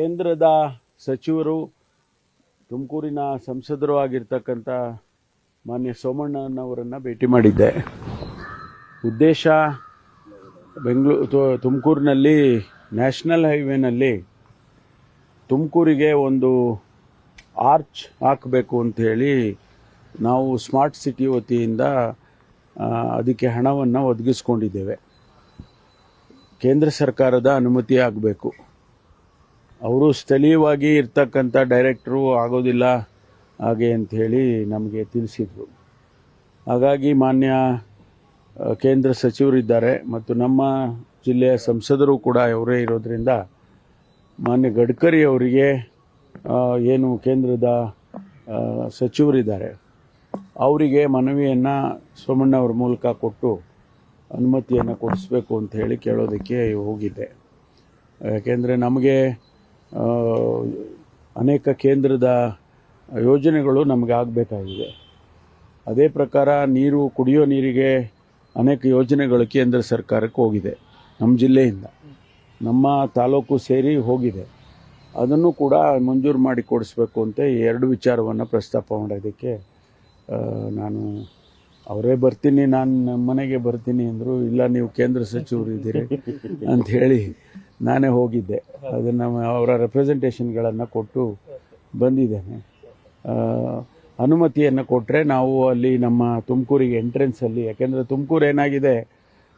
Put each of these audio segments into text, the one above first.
ಕೇಂದ್ರದ ಸಚಿವರು ತುಮಕೂರಿನ ಸಂಸದರು ಆಗಿರ್ತಕ್ಕಂಥ ಮಾನ್ಯ ಸೋಮಣ್ಣನವರನ್ನು ಭೇಟಿ ಮಾಡಿದ್ದೆ. ಉದ್ದೇಶ ಬೆಂಗಳೂರು ತುಮಕೂರಿನಲ್ಲಿ ನ್ಯಾಷನಲ್ ಹೈವೇನಲ್ಲಿ ತುಮಕೂರಿಗೆ ಒಂದು ಆರ್ಚ್ ಹಾಕಬೇಕು ಅಂಥೇಳಿ ನಾವು ಸ್ಮಾರ್ಟ್ ಸಿಟಿ ವತಿಯಿಂದ ಅದಕ್ಕೆ ಹಣವನ್ನು ಒದಗಿಸ್ಕೊಂಡಿದ್ದೇವೆ. ಕೇಂದ್ರ ಸರ್ಕಾರದ ಅನುಮತಿ ಆಗಬೇಕು. ಅವರು ಸ್ಥಳೀಯವಾಗಿ ಇರ್ತಕ್ಕಂಥ ಡೈರೆಕ್ಟ್ರು ಆಗೋದಿಲ್ಲ ಹಾಗೆ ಅಂಥೇಳಿ ನಮಗೆ ತಿಳಿಸಿದರು. ಹಾಗಾಗಿ ಮಾನ್ಯ ಕೇಂದ್ರ ಸಚಿವರಿದ್ದಾರೆ ಮತ್ತು ನಮ್ಮ ಜಿಲ್ಲೆಯ ಸಂಸದರು ಕೂಡ ಅವರೇ ಇರೋದರಿಂದ ಮಾನ್ಯ ಗಡ್ಕರಿ ಅವರಿಗೆ ಏನು ಕೇಂದ್ರದ ಸಚಿವರಿದ್ದಾರೆ. ಅವರಿಗೆ ಮನವಿಯನ್ನು ಸೋಮಣ್ಣವ್ರ ಮೂಲಕ ಕೊಟ್ಟು ಅನುಮತಿಯನ್ನು ಕೊಡಿಸ್ಬೇಕು ಅಂತ ಹೇಳಿ ಕೇಳೋದಕ್ಕೆ ಹೋಗಿದ್ದೆ. ಯಾಕೆಂದರೆ ನಮಗೆ ಅನೇಕ ಕೇಂದ್ರದ ಯೋಜನೆಗಳು ನಮಗೆ ಆಗಬೇಕಾಗಿದೆ. ಅದೇ ಪ್ರಕಾರ ನೀರು, ಕುಡಿಯೋ ನೀರಿಗೆ ಅನೇಕ ಯೋಜನೆಗಳು ಕೇಂದ್ರ ಸರ್ಕಾರಕ್ಕೆ ಹೋಗಿದೆ, ನಮ್ಮ ಜಿಲ್ಲೆಯಿಂದ. ನಮ್ಮ ತಾಲೂಕು ಸೇರಿ ಹೋಗಿದೆ. ಅದನ್ನು ಕೂಡ ಮಂಜೂರು ಮಾಡಿ ಕೊಡಿಸ್ಬೇಕು ಅಂತ ಎರಡು ವಿಚಾರವನ್ನು ಪ್ರಸ್ತಾಪ ಮಾಡೋದಕ್ಕೆ ನಾನು ಅವರೇ ಬರ್ತೀನಿ, ನಾನು ನಮ್ಮ ಮನೆಗೆ ಬರ್ತೀನಿ ಅಂದರು, ಇಲ್ಲ, ನೀವು ಕೇಂದ್ರ ಸಚಿವರು ಇದ್ದೀರಿ ಅಂತ ಹೇಳಿ ನಾನೇ ಹೋಗಿದ್ದೆ. ಅದನ್ನು ಅವರ ರೆಪ್ರೆಸೆಂಟೇಷನ್ಗಳನ್ನು ಕೊಟ್ಟು ಬಂದಿದ್ದೇನೆ. ಅನುಮತಿಯನ್ನು ಕೊಟ್ಟರೆ ನಾವು ಅಲ್ಲಿ ನಮ್ಮ ತುಮಕೂರಿಗೆ ಎಂಟ್ರೆನ್ಸಲ್ಲಿ ಯಾಕೆಂದರೆ ತುಮಕೂರು ಏನಾಗಿದೆ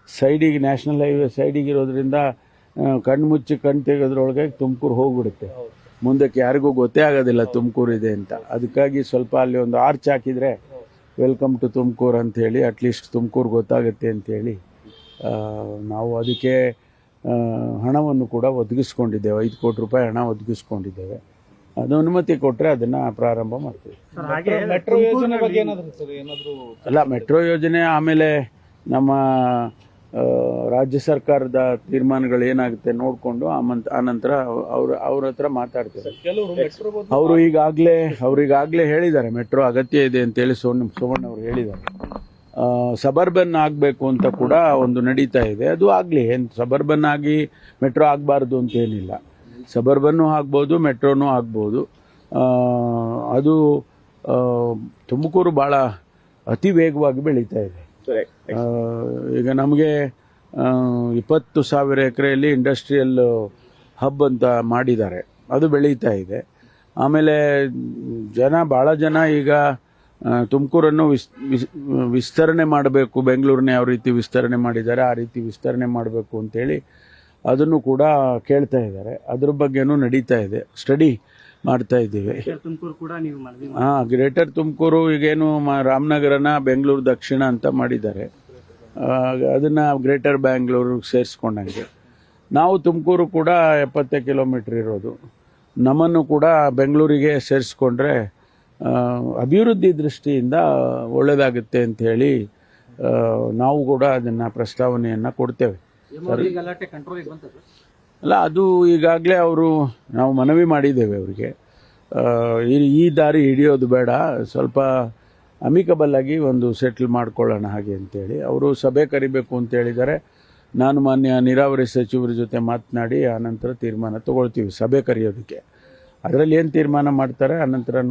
ಸೈಡಿಗೆ ನ್ಯಾಷನಲ್ ಹೈವೇ ಸೈಡಿಗೆ ಇರೋದ್ರಿಂದ ಕಣ್ಮುಚ್ಚಿ ಕಣ್ಣು ತೆಗೆದ್ರೊಳಗೆ ತುಮಕೂರು ಹೋಗ್ಬಿಡುತ್ತೆ. ಮುಂದಕ್ಕೆ ಯಾರಿಗೂ ಗೊತ್ತೇ ಆಗೋದಿಲ್ಲ ತುಮಕೂರು ಇದೆ ಅಂತ. ಅದಕ್ಕಾಗಿ ಸ್ವಲ್ಪ ಅಲ್ಲಿ ಒಂದು ಆರ್ಚ್ ಹಾಕಿದರೆ ವೆಲ್ಕಮ್ ಟು ತುಮಕೂರು ಅಂಥೇಳಿ ಅಟ್ಲೀಸ್ಟ್ ತುಮಕೂರು ಗೊತ್ತಾಗುತ್ತೆ ಅಂಥೇಳಿ ನಾವು ಅದಕ್ಕೆ ಹಣವನ್ನು ಕೂಡ ಒದಗಿಸ್ಕೊಂಡಿದ್ದೇವೆ. ಐದು ಕೋಟಿ ರೂಪಾಯಿ ಹಣ ಒದಗಿಸ್ಕೊಂಡಿದ್ದೇವೆ. ಅದು ಅನುಮತಿ ಕೊಟ್ಟರೆ ಅದನ್ನ ಪ್ರಾರಂಭ ಮಾಡ್ತೀವಿ. ಸರ್ ಹಾಗೆ ಮೆಟ್ರೋ ಯೋಜನೆ ಬಗ್ಗೆ ಏನಾದ್ರು ಸರ್ ಏನಾದ್ರು ಅಲ್ಲ ಮೆಟ್ರೋ ಯೋಜನೆ ಆಮೇಲೆ ನಮ್ಮ ರಾಜ್ಯ ಸರ್ಕಾರದ ತೀರ್ಮಾನಗಳು ಏನಾಗುತ್ತೆ ನೋಡಿಕೊಂಡು ಆಮಂತ ಆನಂತರ ಅವ್ರ ಅವ್ರ ಹತ್ರ ಮಾತಾಡ್ತಾರೆ ಅವರು ಈಗಾಗಲೇ ಅವ್ರಿಗಾಗಲೇ ಹೇಳಿದ್ದಾರೆ. ಮೆಟ್ರೋ ಅಗತ್ಯ ಇದೆ ಅಂತೇಳಿ ಸೋನ್ ಸೋಮಣ್ಣ ಅವರು ಹೇಳಿದ್ದಾರೆ. ಸಬರ್ಬನ್ ಆಗಬೇಕು ಅಂತ ಕೂಡ ಒಂದು ನಡೀತಾ ಇದೆ. ಅದು ಆಗಲಿ ಏನು ಸಬರ್ಬನ್ ಆಗಿ ಮೆಟ್ರೋ ಆಗಬಾರ್ದು ಅಂತೇನಿಲ್ಲ ಸಬರ್ಬನ್ನು ಆಗ್ಬೋದು ಮೆಟ್ರೋನೂ ಆಗ್ಬೋದು. ಅದು ತುಮಕೂರು ಭಾಳ ಅತಿ ವೇಗವಾಗಿ ಬೆಳೀತಾ ಇದೆ. ಈಗ ನಮಗೆ ಇಪ್ಪತ್ತು ಸಾವಿರ ಎಕರೆಯಲ್ಲಿ ಇಂಡಸ್ಟ್ರಿಯಲ್ ಹಬ್ ಅಂತ ಮಾಡಿದ್ದಾರೆ. ಅದು ಬೆಳೀತಾ ಇದೆ. ಆಮೇಲೆ ಜನ ಭಾಳ ಜನ ಈಗ ತುಮಕೂರನ್ನು ವಿಸ್ ವಿಸ್- ವಿಸ್ತರಣೆ ಮಾಡಬೇಕು. ಬೆಂಗಳೂರನ್ನ ಯಾವ ರೀತಿ ವಿಸ್ತರಣೆ ಮಾಡಿದ್ದಾರೆ ಆ ರೀತಿ ವಿಸ್ತರಣೆ ಮಾಡಬೇಕು ಅಂತೇಳಿ ಅದನ್ನು ಕೂಡ ಕೇಳ್ತಾ ಇದ್ದಾರೆ. ಅದ್ರ ಬಗ್ಗೆನೂ ನಡೀತಾ ಇದೆ. ಸ್ಟಡಿ ಮಾಡ್ತಾ ಇದ್ದೀವಿ. ತುಮಕೂರು ಕೂಡ ನೀವು ಮನವಿ ಮಾಡಿ ಹಾಂ ಗ್ರೇಟರ್ ತುಮಕೂರು ಈಗೇನು ಮ- ರಾಮನಗರನ ಬೆಂಗಳೂರು ದಕ್ಷಿಣ ಅಂತ ಮಾಡಿದ್ದಾರೆ. ಅದನ್ನು ಗ್ರೇಟರ್ ಬ್ಯಾಂಗ್ಳೂರಿಗೆ ಸೇರಿಸ್ಕೊಂಡಂಗೆ. ನಾವು ತುಮಕೂರು ಕೂಡ ಎಪ್ಪತ್ತೈದು ಕಿಲೋಮೀಟ್ರ್ ಇರೋದು. ನಮ್ಮನ್ನು ಕೂಡ ಬೆಂಗಳೂರಿಗೆ ಸೇರಿಸ್ಕೊಂಡ್ರೆ ಅಭಿವೃದ್ಧಿ ದೃಷ್ಟಿಯಿಂದ ಒಳ್ಳೆಯದಾಗುತ್ತೆ ಅಂಥೇಳಿ ನಾವು ಕೂಡ ಅದನ್ನು ಪ್ರಸ್ತಾವನೆಯನ್ನು ಕೊಡ್ತೇವೆ. ಅಲ್ಲ ಅದು ಈಗಾಗಲೇ ಅವರು ನಾವು ಮನವಿ ಮಾಡಿದ್ದೇವೆ ಅವರಿಗೆ. ಈ ದಾರಿ ಹಿಡಿಯೋದು ಬೇಡ ಸ್ವಲ್ಪ ಅಮಿಕಬಲ್ ಆಗಿ ಒಂದು ಸೆಟ್ಲ್ ಮಾಡ್ಕೊಳ್ಳೋಣ ಹಾಗೆ ಅಂತೇಳಿ ಅವರು ಸಭೆ ಕರಿಬೇಕು ಅಂತ ಹೇಳಿದ್ದಾರೆ. ನಾನು ಮಾನ್ಯ ನೀರಾವರಿ ಸಚಿವರ ಜೊತೆ ಮಾತನಾಡಿ ಆನಂತರ ತೀರ್ಮಾನ ತಗೊಳ್ತೀವಿ ಸಭೆ ಕರೆಯೋದಕ್ಕೆ. ಅದರಲ್ಲಿ ಏನು ತೀರ್ಮಾನ ಮಾಡ್ತಾರೆ? ಆನಂತರ